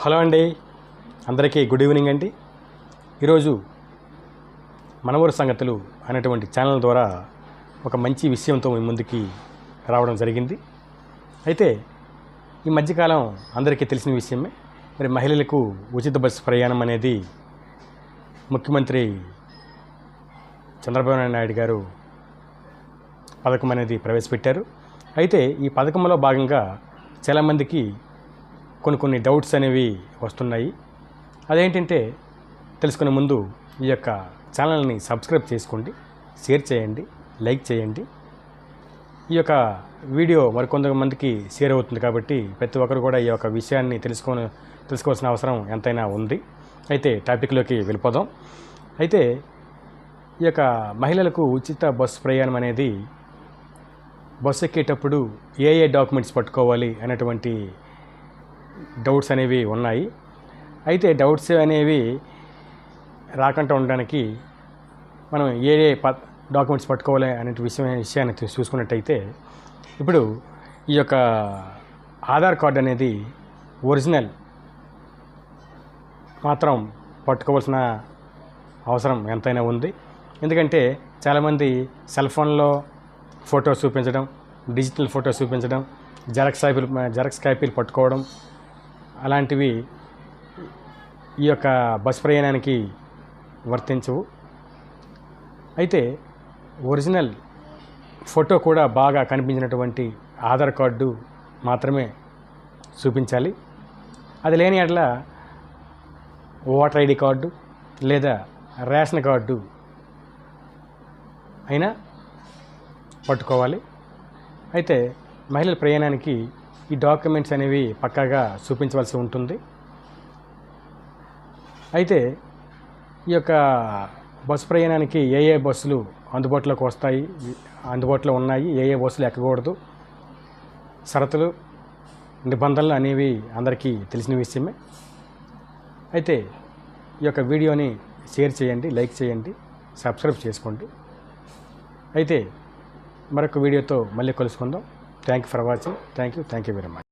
Hello అండి. అందరికీ good evening అండి. ఈరోజు మనవరు సంగతులు అనేటువంటి ఛానల్ ద్వారా ఒక మంచి విషయంతో మీ ముందుకి రావడం జరిగింది. అయితే ఈ మధ్యకాలం అందరికీ తెలిసిన విషయమే మరి మహిళలకు ఉచిత బస్సు ప్రయాణం అనేది ముఖ్యమంత్రి చంద్రబాబు నాయుడు గారు పథకం అనేది ప్రవేశపెట్టారు. అయితే ఈ పథకంలో భాగంగా చాలామందికి కొన్ని కొన్ని డౌట్స్ అనేవి వస్తున్నాయి. అదేంటంటే తెలుసుకునే ముందు ఈ యొక్క ఛానల్ని సబ్స్క్రైబ్ చేసుకోండి షేర్ చేయండి లైక్ చేయండి. ఈ యొక్క వీడియో మరికొంతమందికి షేర్ అవుతుంది కాబట్టి ప్రతి ఒక్కరు కూడా ఈ యొక్క విషయాన్ని తెలుసుకొని తెలుసుకోవాల్సిన అవసరం ఎంతైనా ఉంది. అయితే టాపిక్లోకి వెళ్ళిపోదాం. అయితే ఈ యొక్క మహిళలకు ఉచిత బస్సు ప్రయాణం అనేది బస్సు ఎక్కేటప్పుడు ఏ ఏ డాక్యుమెంట్స్ పట్టుకోవాలి అనేటువంటి డౌట్స్ అనేవి ఉన్నాయి. అయితే డౌట్స్ అనేవి రాకుండా ఉండడానికి మనం ఏ ఏ ప డాక్యుమెంట్స్ పట్టుకోవాలి అనే విషయం విషయాన్ని చూసుకున్నట్టయితే ఇప్పుడు ఈ యొక్క ఆధార్ కార్డు అనేది ఒరిజినల్ మాత్రం పట్టుకోవాల్సిన అవసరం ఎంతైనా ఉంది. ఎందుకంటే చాలామంది సెల్ ఫోన్లో ఫోటో చూపించడం డిజిటల్ ఫోటో చూపించడం జెరాక్స్ కాపీలు జెరాక్స్ కాపీలు పట్టుకోవడం అలాంటివి ఈ యొక్క బస్ ప్రయాణానికి వర్తించవు. అయితే ఒరిజినల్ ఫోటో కూడా బాగా కనిపించినటువంటి ఆధార్ కార్డు మాత్రమే చూపించాలి. అది లేని అట్ల ఓటర్ ఐడి కార్డు లేదా రేషన్ కార్డు అయినా పట్టుకోవాలి. అయితే మహిళల ప్రయాణానికి ఈ డాక్యుమెంట్స్ అనేవి పక్కాగా చూపించవలసి ఉంటుంది. అయితే ఈ యొక్క బస్సు ప్రయాణానికి ఏ ఏ బస్సులు అందుబాటులోకి వస్తాయి? అందుబాటులో ఉన్నాయి? ఏ ఏ బస్సులు ఎక్కకూడదు? షరతులు నిబంధనలు అనేవి అందరికీ తెలిసిన విషయమే. అయితే ఈ యొక్క వీడియోని షేర్ చేయండి లైక్ చేయండి సబ్స్క్రైబ్ చేసుకోండి. అయితే మరొక వీడియోతో మళ్ళీ కలుసుకుందాం. Thank you for watching. Thank you. Thank you very much.